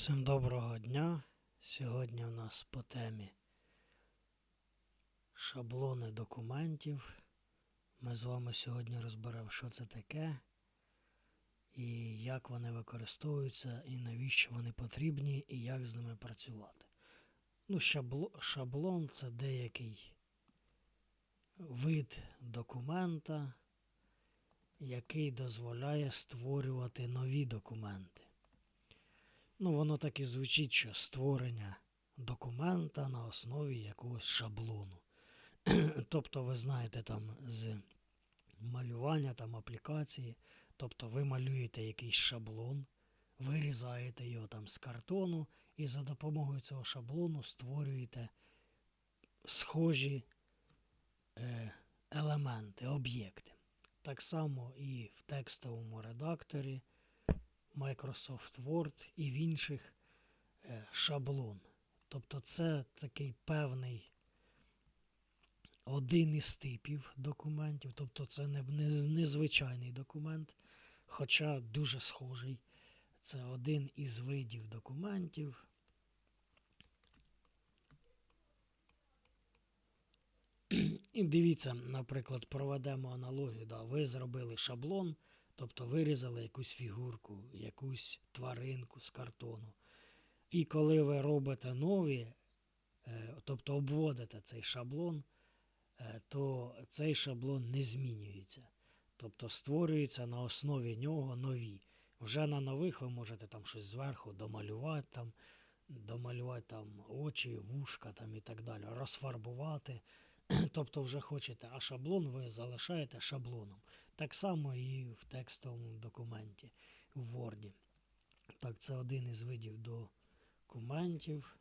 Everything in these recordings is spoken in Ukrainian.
Всім доброго дня. Сьогодні у нас по темі шаблони документів. Ми з вами сьогодні розберемо, що це таке, і як вони використовуються, і навіщо вони потрібні, і як з ними працювати. Ну, шабло, шаблон це деякий вид документа, який дозволяє створювати нові документи. Ну, воно так і звучить, що створення документа на основі якогось шаблону. тобто, ви знаєте, там з малювання там аплікації, тобто ви малюєте якийсь шаблон, вирізаєте його там з картону і за допомогою цього шаблону створюєте схожі е, елементи, об'єкти. Так само і в текстовому редакторі. Microsoft Word і в інших е, шаблон. Тобто це такий певний один із типів документів, тобто це не, незвичайний документ, хоча дуже схожий. Це один із видів документів. І дивіться, наприклад, проведемо аналогію. Да, ви зробили шаблон, тобто вирізали якусь фігурку, якусь тваринку з картону. І коли ви робите нові, е, тобто обводите цей шаблон, е, то цей шаблон не змінюється. Тобто створюється на основі нього нові. Вже на нових ви можете там щось зверху домалювати, там, домалювати там очі, вушка там, і так далі, розфарбувати. Тобто вже хочете, а шаблон ви залишаєте шаблоном. Так само і в текстовому документі в Word. Так, це один із видів документів,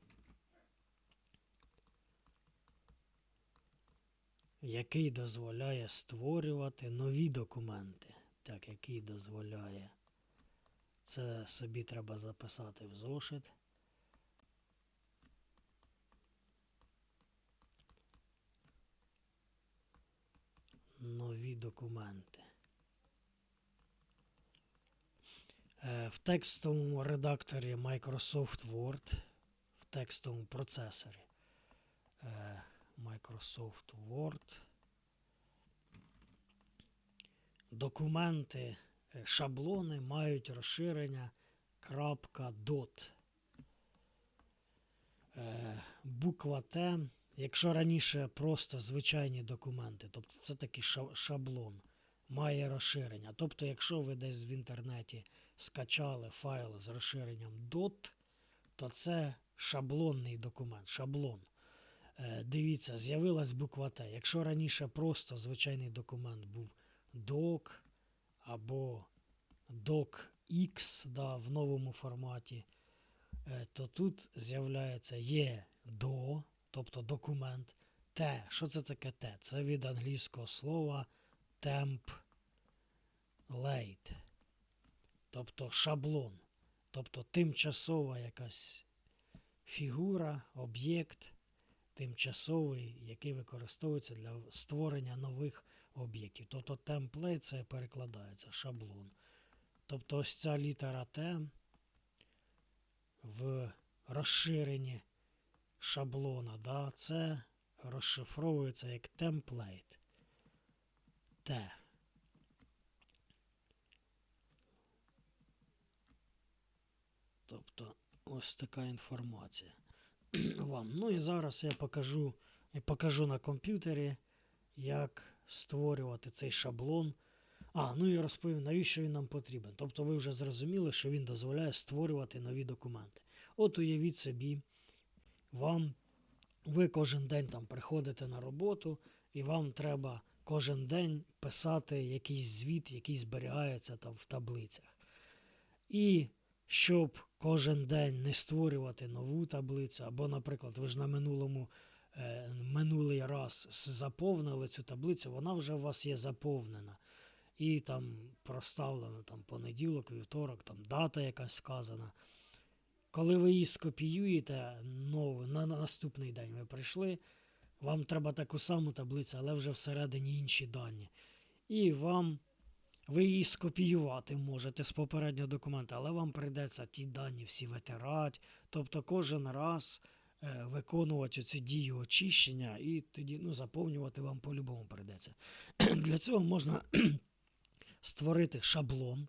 який дозволяє створювати нові документи. Так, який дозволяє. Це собі треба записати в зошит. Нові документи. Е, В текстовому редакторі Microsoft Word, в текстовому процесорі е, Microsoft Word. Документи, е, шаблони мають розширення .dot. Е, Буква Т, якщо раніше просто звичайні документи, тобто це такий шаблон, має розширення. Тобто, якщо ви десь в інтернеті скачали файл з розширенням DOT, то це шаблонний документ, шаблон. Е, Дивіться, з'явилась буква Т. Якщо раніше просто звичайний документ був doc або docx да, в новому форматі, е, то тут з'являється є до, тобто документ. Т. Що це таке Т? Це від англійського слова template. Тобто шаблон. Тобто тимчасова якась фігура, об'єкт, тимчасовий, який використовується для створення нових об'єктів. Тобто темплейт це перекладається шаблон. Тобто ось ця літера Т в розширенні шаблона, да, це розшифровується як темплейт. Т. Тобто ось така інформація вам. Ну і зараз я покажу, я покажу на комп'ютері, як створювати цей шаблон. А, ну і розповім, навіщо він нам потрібен. Тобто ви вже зрозуміли, що він дозволяє створювати нові документи. От уявіть собі, вам ви кожен день там приходите на роботу, і вам треба кожен день писати якийсь звіт, який зберігається там в таблицях. І щоб кожен день не створювати нову таблицю, або, наприклад, ви ж на минулому е, минулий раз заповнили цю таблицю, вона вже у вас є заповнена. І там проставлено там, понеділок, вівторок, там дата якась вказана. Коли ви її скопіюєте на на наступний день ви прийшли, вам треба таку саму таблицю, але вже всередині інші дані. І вам Ви її скопіювати можете з попереднього документа, але вам прийдеться ті дані всі витирати. Тобто кожен раз е, виконувати цю дію очищення і тоді ну, заповнювати вам по-любому прийдеться. Для цього можна створити шаблон,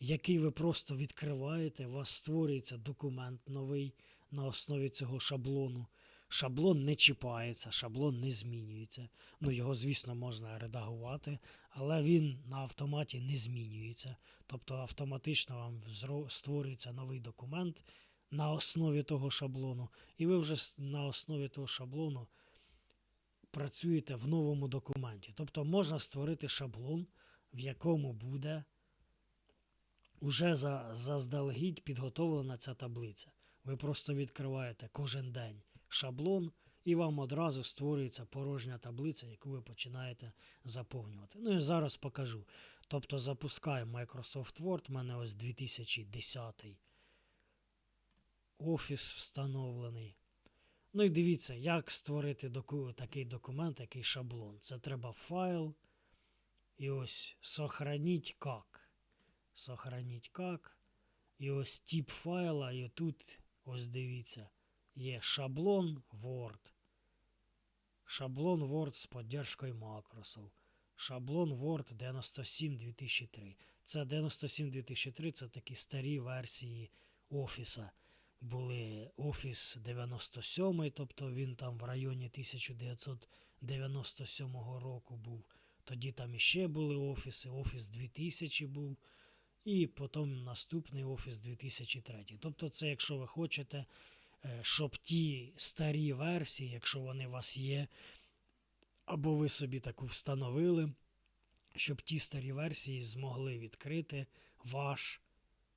який ви просто відкриваєте, у вас створюється документ новий на основі цього шаблону. Шаблон не чіпається, шаблон не змінюється. Ну, його, звісно, можна редагувати, але він на автоматі не змінюється. Тобто автоматично вам створюється новий документ на основі того шаблону, і ви вже на основі того шаблону працюєте в новому документі. Тобто можна створити шаблон, в якому буде уже за, заздалегідь підготовлена ця таблиця. Ви просто відкриваєте кожен день шаблон, і вам одразу створюється порожня таблиця, яку ви починаєте заповнювати. Ну і зараз покажу. Тобто запускаємо Microsoft Word, у мене ось 2010 офіс встановлений. Ну і дивіться, як створити доку- такий документ, який шаблон. Це треба файл. І ось сохраніть как. Сохраніть как. І ось тип файла, і тут, ось дивіться, є шаблон Word. Шаблон Word з поддержкою макросів. Шаблон Word 97 2003. Це 97 2003 це такі старі версії Офіса. Були Офіс 97, тобто він там в районі 1997 року був. Тоді там іще були офіси, Офіс 2000 був, і потім наступний Офіс 2003. Тобто, це якщо ви хочете, е, щоб ті старі версії, якщо вони у вас є, або ви собі таку встановили, щоб ті старі версії змогли відкрити ваш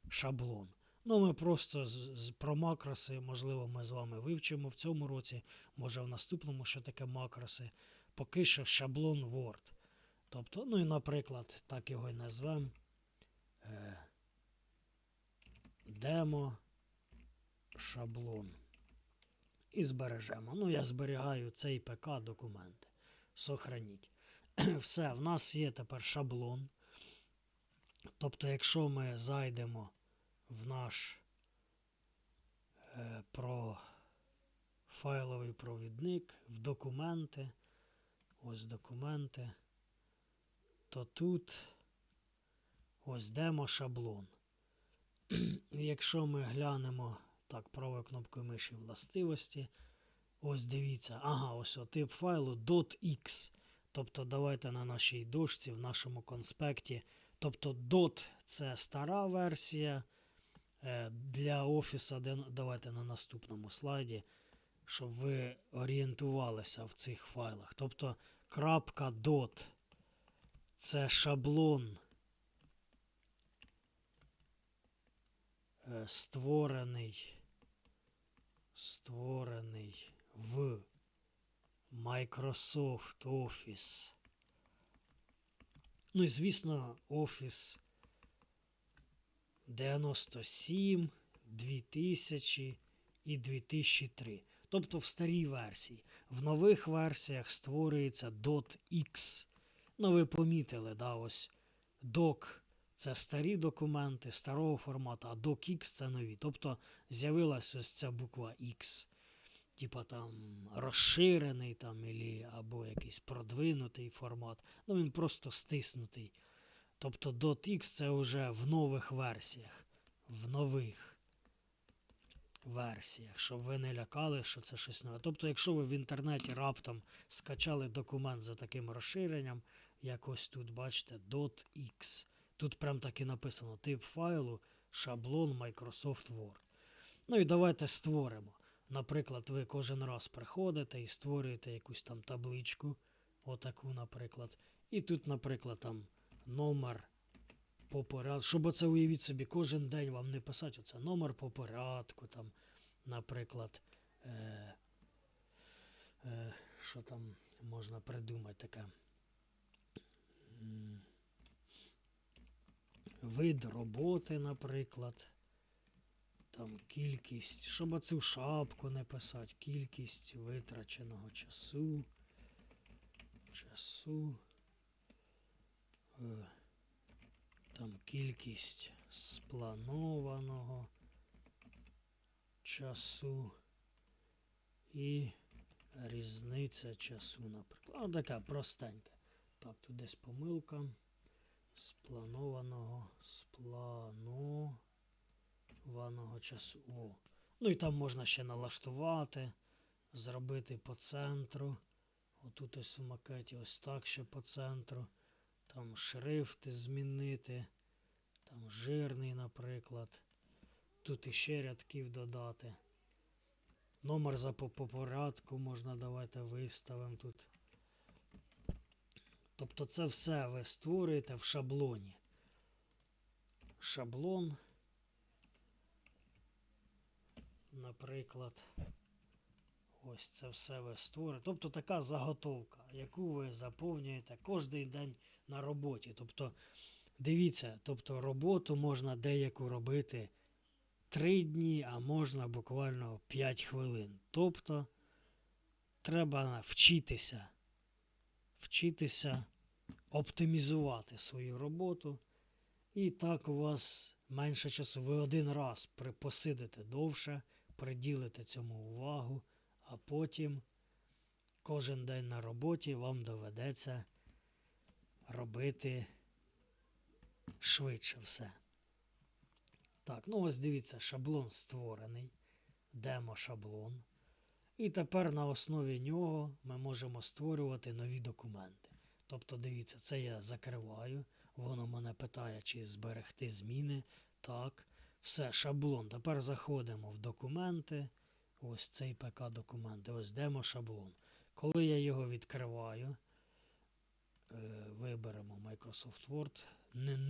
шаблон. Ну, ми просто з, про макроси, можливо, ми з вами вивчимо в цьому році, може в наступному, що таке макроси. Поки що шаблон Word. Тобто, ну і, наприклад, так його і назвемо. Е, демо шаблон. І збережемо. Ну, я зберігаю цей ПК документи. Сохраніть. Все, в нас є тепер шаблон. Тобто, якщо ми зайдемо в наш е, про файловий провідник, в документи, ось документи, то тут ось демо шаблон. Якщо ми глянемо так, правою кнопкою миші властивості, ось дивіться, ага, ось о, тип файлу .x. Тобто давайте на нашій дошці, в нашому конспекті. Тобто dot це стара версія е, для офіса. Давайте на наступному слайді, щоб ви орієнтувалися в цих файлах. Тобто крапка dot це шаблон. Створений, створений в Microsoft Office. Ну і звісно, Office 97, 2000 і 2003. Тобто в старій версії. В нових версіях створюється .x. Ну, ви помітили, да, ось doc це старі документи старого формату, а docx це нові. Тобто з'явилася ось ця буква X. Типа там розширений там, або якийсь продвинутий формат. Ну він просто стиснутий. Тобто .x це вже в нових версіях. В нових версіях, щоб ви не лякали, що це щось нове. Тобто, якщо ви в інтернеті раптом скачали документ за таким розширенням, як ось тут, бачите, .x. Тут прям так і написано тип файлу, шаблон Microsoft Word. Ну і давайте створимо. Наприклад, ви кожен раз приходите і створюєте якусь там табличку, отаку, наприклад. І тут, наприклад, там номер по порядку. Щоб оце уявіть собі, кожен день вам не писати оце номер по порядку, там, наприклад, е, е, що там можна придумати таке. Вид роботи, наприклад. Там кількість, щоб оцю шапку не писати, кількість витраченого часу. Часу. Е, там кількість спланованого часу і різниця часу, наприклад. О, така простенька. Так, тут десь помилка. Спланованого, спланованого часу. Во. Ну і там можна ще налаштувати, зробити по центру. Отут ось в макеті ось так ще по центру. Там шрифти змінити. Там жирний, наприклад. Тут іще рядків додати. Номер за по, по порядку можна давайте виставимо тут. Тобто це все ви створюєте в шаблоні. Шаблон. Наприклад, ось це все ви створюєте. Тобто така заготовка, яку ви заповнюєте кожен день на роботі. Тобто, дивіться, тобто роботу можна деяку робити 3 дні, а можна буквально 5 хвилин. Тобто треба вчитися, вчитися оптимізувати свою роботу. І так у вас менше часу. Ви один раз посидите довше, приділите цьому увагу, а потім кожен день на роботі вам доведеться робити швидше все. Так, ну ось дивіться, шаблон створений, демо-шаблон. І тепер на основі нього ми можемо створювати нові документи. Тобто, дивіться, це я закриваю. Воно мене питає, чи зберегти зміни. Так, все, шаблон. Тепер заходимо в документи. Ось цей ПК документи. Ось демо-шаблон. Коли я його відкриваю, е, виберемо Microsoft Word.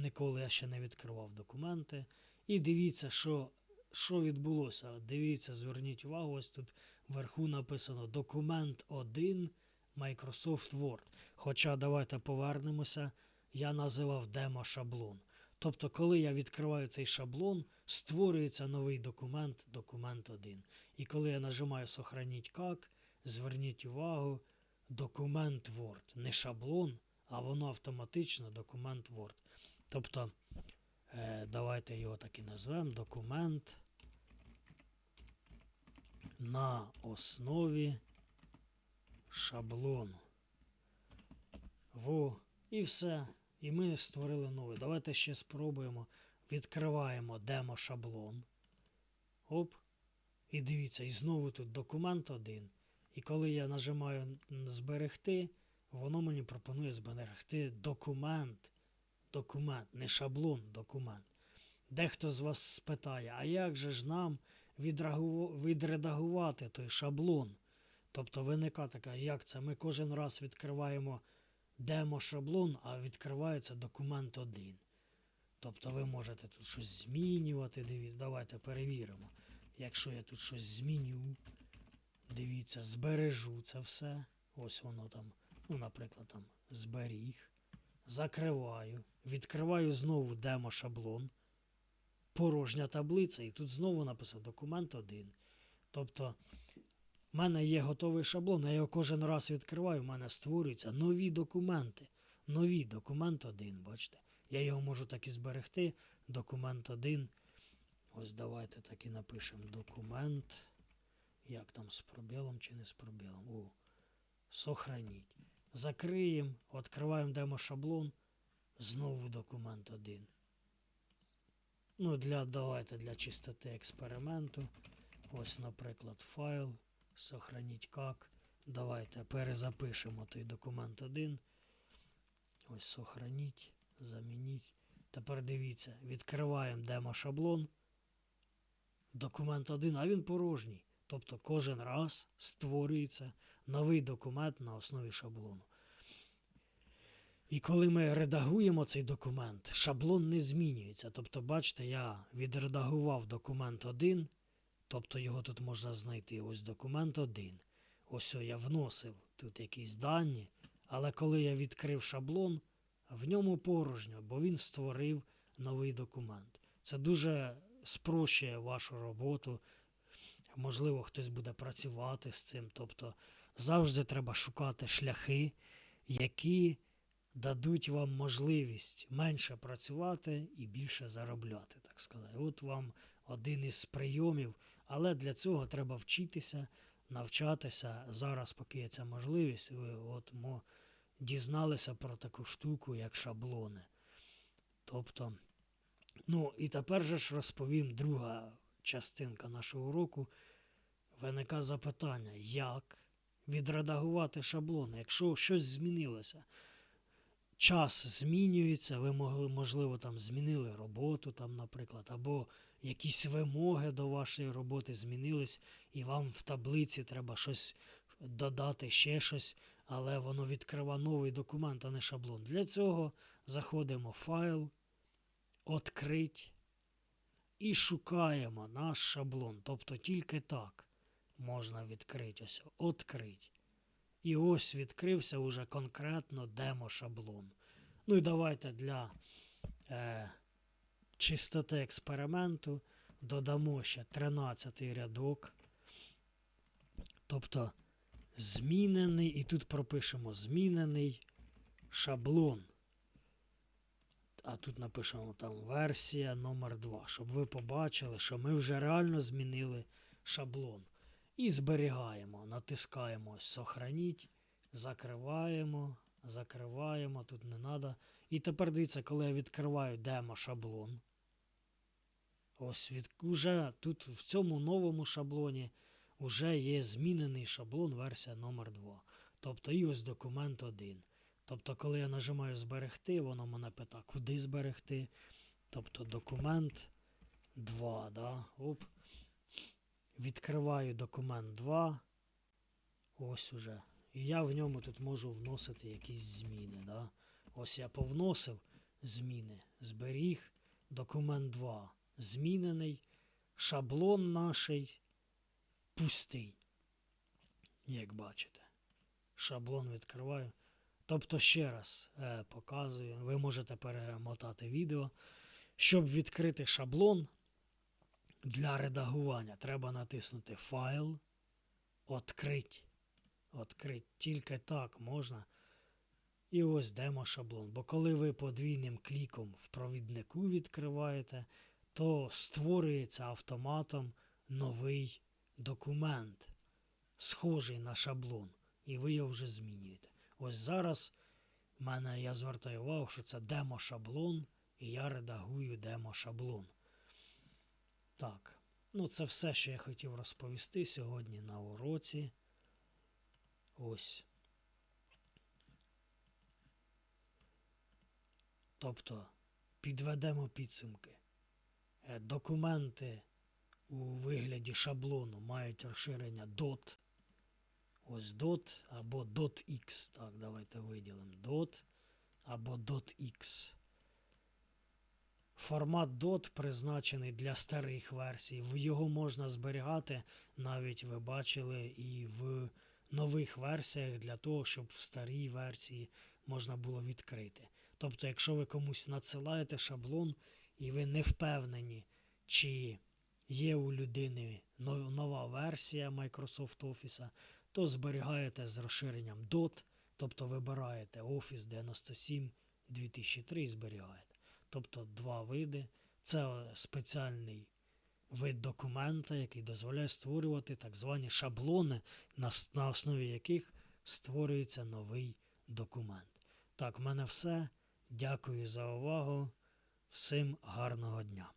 Ніколи я ще не відкривав документи. І дивіться, що, що відбулося. Дивіться, зверніть увагу, ось тут вверху написано документ 1 Microsoft Word. Хоча давайте повернемося, я називав демо-шаблон. Тобто, коли я відкриваю цей шаблон, створюється новий документ, документ 1. І коли я нажимаю Сохраніть як, зверніть увагу, документ Word. Не шаблон, а воно автоматично документ Word. Тобто, е, давайте його так і назвемо документ на основі шаблону. Во, і все. І ми створили новий. Давайте ще спробуємо. Відкриваємо демо-шаблон. Оп. І дивіться, і знову тут документ один. І коли я нажимаю зберегти, воно мені пропонує зберегти документ. Документ, не шаблон, документ. Дехто з вас спитає, а як же ж нам відредагувати той шаблон? Тобто виника така, як це? Ми кожен раз відкриваємо демо-шаблон, а відкривається документ один. Тобто ви можете тут щось змінювати. Дивіться, давайте перевіримо. Якщо я тут щось зміню, дивіться, збережу це все. Ось воно там, ну, наприклад, там зберіг. Закриваю. Відкриваю знову демо-шаблон. Порожня таблиця, і тут знову написав документ 1. Тобто, в мене є готовий шаблон, я його кожен раз відкриваю, в мене створюються нові документи. Нові документ 1, бачите. Я його можу так і зберегти. Документ 1. Ось давайте так і напишемо документ. Як там з пробілом чи не з пробілом? О, сохраніть. Закриємо, відкриваємо демо-шаблон. Знову документ 1. Ну, для, давайте для чистоти експерименту. Ось, наприклад, файл. Сохраніть як. Давайте перезапишемо той документ 1. Ось сохраніть, замініть. Тепер дивіться, відкриваємо демо-шаблон. Документ 1, а він порожній. Тобто кожен раз створюється новий документ на основі шаблону. І коли ми редагуємо цей документ, шаблон не змінюється. Тобто, бачите, я відредагував документ 1, тобто його тут можна знайти. Ось документ 1. Ось я вносив тут якісь дані, але коли я відкрив шаблон, в ньому порожньо, бо він створив новий документ. Це дуже спрощує вашу роботу. Можливо, хтось буде працювати з цим. Тобто завжди треба шукати шляхи, які дадуть вам можливість менше працювати і більше заробляти, так сказати. От вам один із прийомів, але для цього треба вчитися, навчатися. Зараз, поки є ця можливість, ви от мо, дізналися про таку штуку, як шаблони. Тобто, ну і тепер же ж розповім друга частинка нашого уроку. Виникає запитання, як відредагувати шаблони, якщо щось змінилося. Час змінюється, ви можливо, там змінили роботу, там, наприклад, або якісь вимоги до вашої роботи змінились, і вам в таблиці треба щось додати, ще щось, але воно відкриває новий документ, а не шаблон. Для цього заходимо в файл, «Открить» і шукаємо наш шаблон. Тобто тільки так можна відкрити. Ось «Открить». І ось відкрився уже конкретно демо-шаблон. Ну і давайте для е, чистоти експерименту додамо ще 13 рядок. Тобто змінений, і тут пропишемо змінений шаблон. А тут напишемо там версія номер 2 щоб ви побачили, що ми вже реально змінили шаблон. І зберігаємо, натискаємо «Сохраніть», закриваємо, закриваємо, тут не треба. І тепер дивіться, коли я відкриваю демо-шаблон. Ось від, уже тут в цьому новому шаблоні вже є змінений шаблон версія номер 2 Тобто і ось документ 1. Тобто, коли я нажимаю зберегти, воно мене питає, куди зберегти. Тобто документ 2. Да? Оп. Відкриваю документ 2. Ось уже. І я в ньому тут можу вносити якісь зміни. Да? Ось я повносив зміни. Зберіг. Документ 2 змінений. Шаблон наший пустий. Як бачите. Шаблон відкриваю. Тобто, ще раз е, показую, ви можете перемотати відео. Щоб відкрити шаблон для редагування, треба натиснути Файл, Открить. Открить. Тільки так можна. І ось демо-шаблон. Бо коли ви подвійним кліком в провіднику відкриваєте, то створюється автоматом новий документ, схожий на шаблон. І ви його вже змінюєте. Ось зараз мене я звертаю увагу, що це демо-шаблон, і я редагую демо-шаблон. Так, ну це все, що я хотів розповісти сьогодні на уроці. Ось. Тобто підведемо підсумки. Е, Документи у вигляді шаблону мають розширення DOT. Ось dot або .x. Так, давайте виділимо dot або .x. Формат DOT призначений для старих версій. Його можна зберігати, навіть ви бачили, і в нових версіях для того, щоб в старій версії можна було відкрити. Тобто, якщо ви комусь надсилаєте шаблон і ви не впевнені, чи є у людини нова версія Microsoft Office, то зберігаєте з розширенням DOT, тобто вибираєте Office 97 2003 і зберігаєте. Тобто два види. Це спеціальний вид документа, який дозволяє створювати так звані шаблони, на, основі яких створюється новий документ. Так, в мене все. Дякую за увагу. Всім гарного дня!